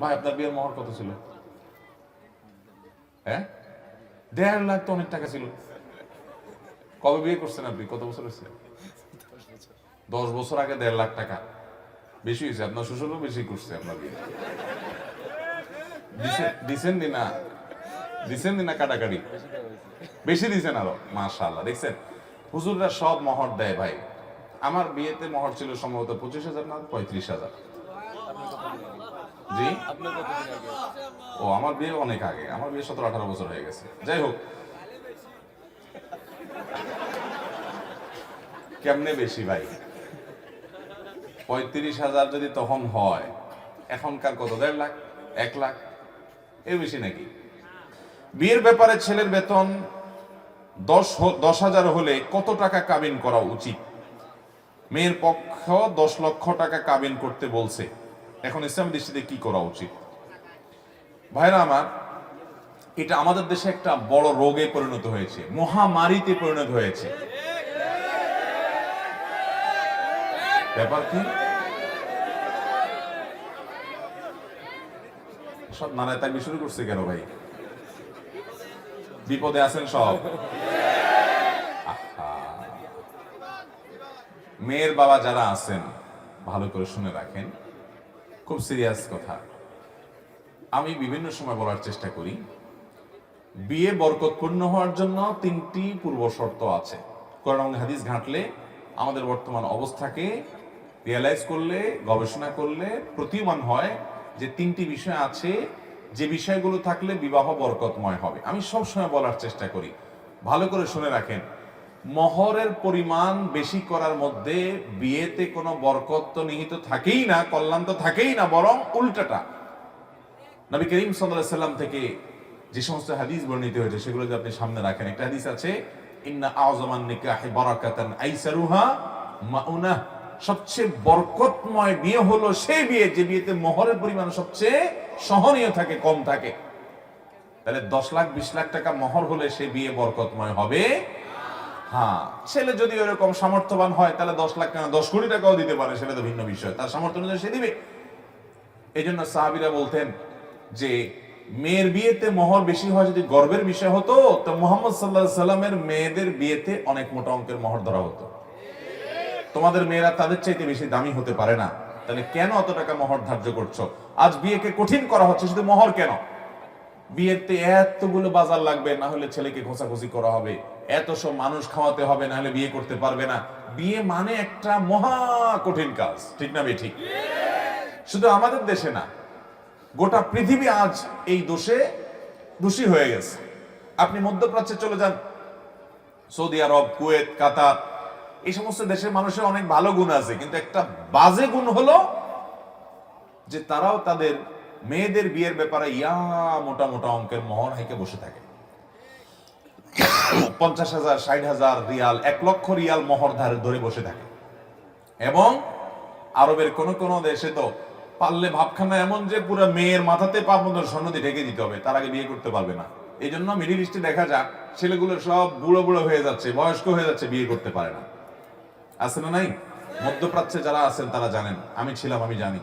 ভাই, আপনার বিয়ের মহর কত ছিল? হ্যাঁ? দেড় লাখ তো অনেক টাকা ছিল। কবে বিয়ে করছেন আপনি? কত বছর হয়েছে? দশ বছর আগে দেড় লাখ টাকা। বেশি হয়েছে, আপনার শ্বশুরও বেশি করছে আপনার বিয়ে। দিছে- দিছেন দি না? দিছেন দি না কাটাকাটি? বেশি দিছেন আরও, মাশাআল্লাহ। দেখছেন, হুজুররা সব মহর দেয় ভাই। আমার বিয়েতে মহর ছিল সম্ভবত পঁচিশ হাজার না, পঁয়ত্রিশ হাজার। জি? ও, আমার বিয়ে অনেক আগে। আমার বিয়ে সতেরো আঠারো বছর হয়ে গেছে। যাই হোক। কেমনে বেশি ভাই? পঁয়ত্রিশ হাজার যদি তখন হয়, এখনকার কত? দেড় লাখ? এক লাখ? এর বেশি নাকি? বিয়ের ব্যাপারে ছেলের বেতন দশ দশ হাজার হলে কত টাকা কাবিন করা উচিত? মেয়ের পক্ষ দশ লক্ষ টাকা কাবিন করতে বলছে। এখন ইসলাম দৃষ্টিতে কি করা উচিত? ভাইরা আমার, এটা আমাদের দেশে একটা বড় রোগে পরিণত হয়েছে, মহামারীতে পরিণত হয়েছে। ব্যাপার কি? সব নানায় তাকবি শুরু করছে কেন ভাই? বিপদে আছেন সব। মেয়ের বাবা যারা আছেন, ভালো করে শুনে রাখেন। খুব সিরিয়াস কথা। আমি বিভিন্ন সময় বলার চেষ্টা করি, বিয়ে বরকতপূর্ণ হওয়ার জন্য তিনটি পূর্ব শর্ত আছে। কোরআন হাদিস ঘাঁটলে আমাদের বর্তমান অবস্থাকে রিয়েলাইজ করলে, গবেষণা করলে প্রতীয়মান হয় যে তিনটি বিষয় আছে, যে বিষয়গুলো থাকলে বিবাহ বরকতময় হবে। আমি সব সময় বলার চেষ্টা করি। ভালো করে শুনে রাখেন। মহরের পরিমাণ বেশি করার মধ্যে বিয়েতে কোনো বরকত তো নিহিত থাকেই না, কল্যাণ তো থাকেই না, বরং উল্টাটা। নবী করিম সাল্লাম থেকে যে সমস্ত হাদিস বর্ণিত হয়েছে, সেগুলো যদি আপনি সামনে রাখেন, একটা হাদিস আছে, ইন্না আযমান নিকাহি বারাকাতান আইসারুহা মাউনা। সবচেয়ে বরকতময় বিয়ে হলো সেই বিয়ে যে বিয়েতে মোহরের পরিমাণ সবচেয়ে সহনীয় থাকে, কম থাকে। তাহলে দশ লাখ, বিশ লাখ টাকা মোহর হলে সে বিয়ে বরকতময় হবে হ্যাঁ ছেলে যদি ওরকম সামর্থ্যবান হয়, তাহলে দশ লাখ টাকা, দশ কোটি টাকাও দিতে পারে, সেটা তো ভিন্ন বিষয়। তার সামর্থ্য অনুযায়ী সে দিবে। এই জন্য সাহাবিরা বলতেন যে, মেয়ের বিয়েতে মোহর বেশি হয় যদি গর্বের বিষয় হতো, তো মোহাম্মদ সাল্লাহ সাল্লামের মেয়েদের বিয়েতে অনেক মোটা অঙ্কের মোহর ধরা হতো। তোমাদের মেয়েরা তাদের চাইতে বেশি দামি হতে পারে না। তাহলে কেন অত টাকা মোহর ধার্য করছ? আজ বিয়েকে কঠিন করা হচ্ছে, শুধু মোহর কেন? বিয়েতে এতগুলো বাজার লাগবে, না হলে ছেলেকে ঘোষাঘুষি করা হবে। এত সব মানুষ খাওয়াতে হবে না হলে বিয়ে করতে পারবে না। বিয়ে মানে একটা মহা কঠিন কাজ, ঠিক না ঠিক শুধু আমাদের দেশে না, গোটা পৃথিবী আজ এই দোষে দোষী হয়ে গেছে। আপনি মধ্যপ্রাচ্যে চলে যান, সৌদি আরব, কুয়েত, কাতার, এই সমস্ত দেশের মানুষের অনেক ভালো গুণ আছে, কিন্তু একটা বাজে গুণ হলো যে তারাও তাদের মেয়েদের বিয়ের ব্যাপারে ইয়া মোটা মোটা অঙ্কের মোহর হাইকে বসে থাকে। পঞ্চাশ হাজার, ষাট হাজার রিয়াল, এক লক্ষ রিয়াল মোহর ধারে ধরে বসে থাকে। এবং আরবের কোন কোন দেশে তো পারলে ভাবখানা এমন যে পুরো মেয়ের মাথাতে পা পর্যন্ত দিয়ে ঢেকে দিতে হবে, তার আগে বিয়ে করতে পারবে না। এই জন্য মিডিল ইস্টে দেখা যাক, ছেলেগুলো সব বুড়ো বুড়ো হয়ে যাচ্ছে, বয়স্ক হয়ে যাচ্ছে, বিয়ে করতে পারে না। আছে না নাই? মধ্যপ্রাচ্যে যারা আছেন তারা জানেন, আমি ছিলাম, আমি জানি।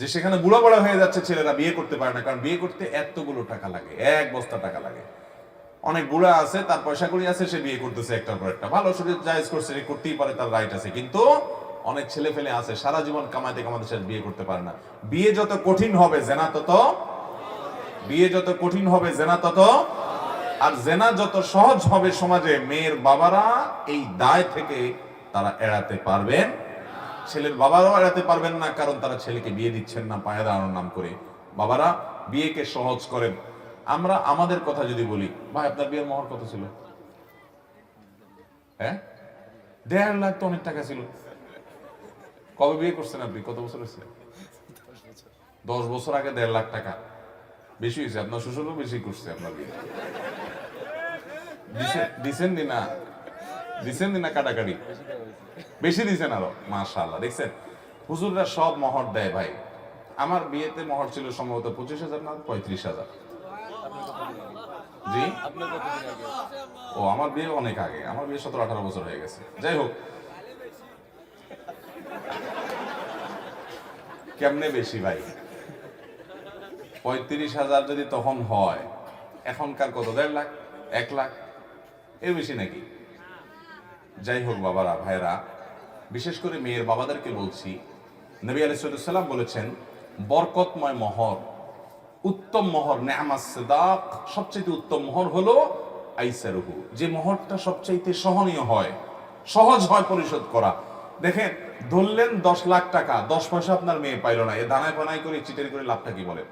যে সেখানে বুড়ো বড় হয়ে যাচ্ছে ছেলেরা, বিয়ে করতে পারে না, কারণ বিয়ে করতে এতগুলো টাকা লাগে, এক বস্তা টাকা লাগে। অনেক বুড়া আছে, তার পয়সা করি আছে, সে বিয়ে করতেছে একটার পর একটা। ভালো শরীর জায়েজ করছে করতেই পারে, তার রাইট আছে। কিন্তু অনেক ছেলে ফেলে আছে, সারা জীবন কামাইতে কামাতে সে বিয়ে করতে পারে না। বিয়ে যত কঠিন হবে, জেনা তত বিয়ে যত কঠিন হবে, জেনা তত আর জেনা যত সহজ হবে সমাজে, মেয়ের বাবারা এই দায় থেকে তারা এড়াতে পারবেন ছেলের বাবারাও এড়াতে পারবেন না, কারণ তারা ছেলেকে বিয়ে দিচ্ছেন না, পায়ে দাঁড়ানোর নাম করে। বাবারা, বিয়েকে সহজ করেন আমরা আমাদের কথা যদি বলি, ভাই, আপনার বিয়ের মহর কত ছিল? হ্যাঁ? দেড় লাখ তো অনেক টাকা ছিল। কবে বিয়ে করছেন আপনি? কত বছর হয়েছে? দশ বছর আগে দেড় লাখ টাকা। বেশি হয়েছে, আপনার শ্বশুরও বেশি করছে আপনার বিয়ে। দিছে- দিছেন দি না? দিছেন দি না কাটাকাটি? বেশি দিছেন আরও, মাশাআল্লাহ। দেখছেন, হুজুররা সব মহর দেয় ভাই। আমার বিয়েতে মহর ছিল সম্ভবত পঁচিশ হাজার না, পঁয়ত্রিশ হাজার। জি? ও, আমার বিয়ে অনেক আগে। আমার বিয়ে সতেরো আঠারো বছর হয়ে গেছে। যাই হোক। কেমনে বেশি ভাই? পঁয়ত্রিশ হাজার যদি তখন হয়, এখনকার কত? দেড় লাখ? এক লাখ? এর বেশি নাকি? যাই হোক বাবারা ভাইরা বিশেষ করে মেয়ের বাবাদেরকে বলছি, নবী আলাইসাল্লাম বলেছেন, বরকতময় মহর উত্তম মহর নেয়ামাস সেদাক। সবচেয়ে উত্তম মোহর হলো আইসারুহু। যে মহরটা সবচাইতে সহনীয় হয়, সহজ হয় পরিশোধ করা। দেখেন, ধরলেন দশ লাখ টাকা, দশ পয়সা আপনার মেয়ে পাইল না, এ দানায় পানায় করে, চিটের করে লাভটা কি বলে?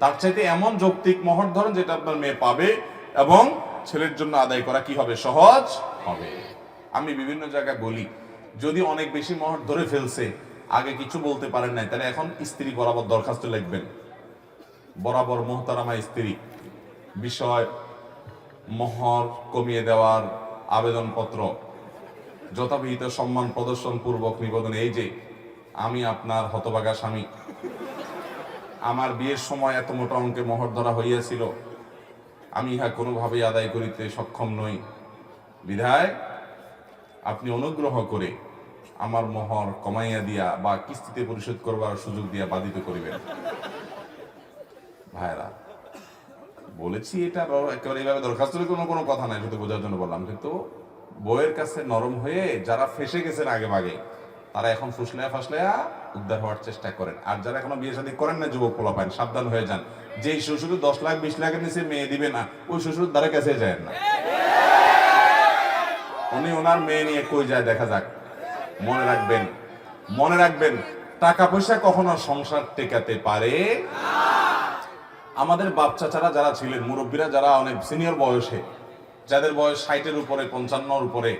তার চাইতে এমন যৌক্তিক মহর ধরেন যেটা আপনার মেয়ে পাবে এবং ছেলের জন্য আদায় করা কি হবে? সহজ হবে। আমি বিভিন্ন জায়গায় বলি, যদি অনেক বেশি মহর ধরে ফেলছে, আগে কিছু বলতে পারেন নাই, তাহলে এখন স্ত্রী বরাবর দরখাস্ত লিখবেন। বরাবর মোহতারামা স্ত্রী। বিষয় মহর কমিয়ে দেওয়ার আবেদনপত্র। যথাবিহিত সম্মান প্রদর্শন পূর্বক নিবেদন এই যে, আমি আপনার হতবাগা স্বামী। আমার বিয়ের সময় এত মোটা অঙ্কে মহর ধরা হইয়াছিল, আমি ইহা কোনোভাবেই আদায় করিতে সক্ষম নই। বিধায়, আপনি অনুগ্রহ করে আমার মহর কমাইয়া দিয়া বা কিস্তিতে পরিশোধ করবার সুযোগ দিয়া বাধিত করিবেন। ভাইরা বলেছি এটা একেবারে এইভাবে দরখাস্তের কোনো কোনো কথা নাই শুধু বোঝার জন্য বললাম। কিন্তু বইয়ের কাছে নরম হয়ে যারা ফেসে গেছেন আগে ভাগে তারা এখন ফুসলায়া ফাসলায়া উদ্ধার হওয়ার চেষ্টা করেন। আর যারা এখনও বিয়ে শাদী করেন না, যুবক পোলা পান সাবধান হয়ে যান। যেই শ্বশুর দশ লাখ, বিশ লাখের নিচে মেয়ে দিবে না, ওই শ্বশুর দ্বারা কাছে যায় না। উনি ওনার মেয়ে নিয়ে কই যায়, দেখা যাক। মনে রাখবেন মনে রাখবেন, টাকা পয়সা কখনো সংসার টেকাতে পারে আমাদের বাপ চাচারা যারা ছিলেন, মুরব্বীরা যারা অনেক সিনিয়র বয়সে, যাদের বয়স ষাটের উপরে, পঞ্চান্নর উপরে,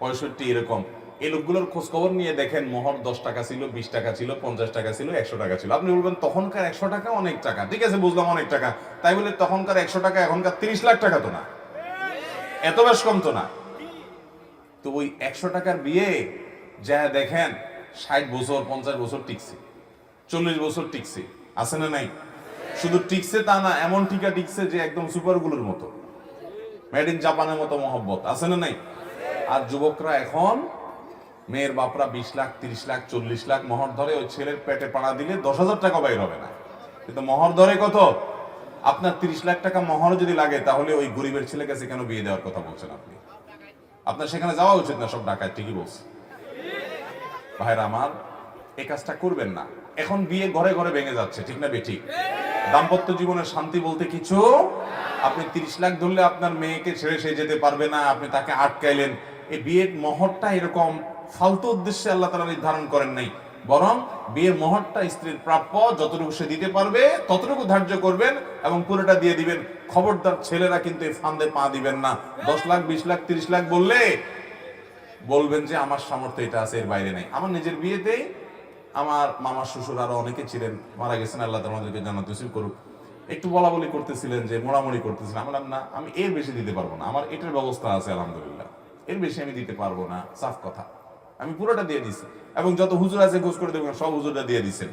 পঁয়ষট্টি এরকম, এই লোকগুলোর খোঁজ খবর নিয়ে দেখেন মোহর দশ টাকা ছিল, বিশ টাকা ছিল, পঞ্চাশ টাকা ছিল, একশো টাকা ছিল। আপনি বলবেন, তখনকার একশো টাকা অনেক টাকা? ঠিক আছে, বুঝলাম অনেক টাকা। তাই বলে, তখনকার একশো টাকা, এখনকার তিরিশ লাখ টাকা তো না। এত বেশ কম তো না। তো ওই একশো টাকার বিয়ে যা দেখেন, ষাট বছর, পঞ্চাশ বছর টিকছে, চল্লিশ বছর টিকছে, আছে না নাই? শুধু টিকছে তা না, এমন টিকা টিকছে যে একদম সুপারগুলোর মতো। মেড ইন জাপানের মতো মহব্বত। আছে না নাই? আর যুবকরা এখন, মেয়ের বাপরা বিশ লাখ, তিরিশ লাখ, চল্লিশ লাখ মহর ধরে ওই ছেলের পেটে পাড়া দিলে দশ হাজার টাকা বাইর হবে না। কিন্তু মহর ধরে কত? আপনার তিরিশ লাখ টাকা মহর যদি লাগে, তাহলে ওই গরিবের ছেলে কাছে কেন বিয়ে দেওয়ার কথা বলছেন আপনি? আপনার সেখানে যাওয়া উচিত না সব ডাকায় ঠিকই বলছে। ভাইরা আমার এই কাজটা করবেন না। এখন বিয়ে ঘরে ঘরে ভেঙে যাচ্ছে, ঠিক না বেঠিক দাম্পত্য জীবনের শান্তি বলতে কিছু? আপনি তিরিশ লাখ ধরলে আপনার মেয়েকে ছেড়ে সে যেতে পারবে না, আপনি তাকে আটকাইলেন। এই বিয়ের মহরটা এরকম ফালতু উদ্দেশ্যে আল্লাহ তালা নির্ধারণ করেন নাই। বরং বিয়ের মহরটা স্ত্রীর প্রাপ্য, যতটুকু সে দিতে পারবে, ততটুকু ধার্য করবেন এবং পুরোটা দিয়ে দিবেন। খবরদার ছেলেরা কিন্তু এই ফান্দে পা দিবেন না। দশ লাখ, বিশ লাখ, তিরিশ লাখ বললে বলবেন যে আমার সামর্থ্য এটা আছে, এর বাইরে নেই। আমার নিজের বিয়েতেই আমার মামার শ্বশুর আরও অনেকে ছিলেন, মারা গেছেন, আল্লাহ তোমাদেরকে জানাতে করুক। একটু বলা বলি করতেছিলেন যে, মোড়ামুড়ি করতেছিলেন। আমি বললাম, না, আমি এর বেশি দিতে পারব না। আমার এটার ব্যবস্থা আছে, আলহামদুলিল্লাহ। এর বেশি আমি দিতে পারব না। সাফ কথা। আমি পুরোটা দিয়ে দিছি। এবং যত হুজুর আছে, গোস করে দেবেন সব হুজুরটা দিয়ে দিছেন।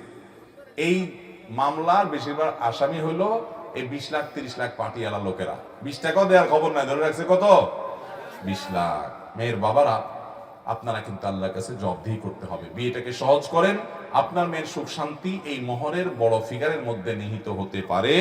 এই মামলার বেশিরভাগ আসামি হলো এই বিশ লাখ, তিরিশ লাখ পাটিয়ালা লোকেরা। বিশ টাকাও দেওয়ার খবর নাই। ধরে রাখছে কত? বিশ লাখ। মেয়ের বাবারা আপনারা কিন্তু আল্লাহর কাছে জবাবদিহি করতে হবে। বিয়েটাকে সহজ করেন, আপনার মেয়ের সুখ শান্তি এই মোহরের বড় ফিগারের মধ্যে নিহিত হতে পারে।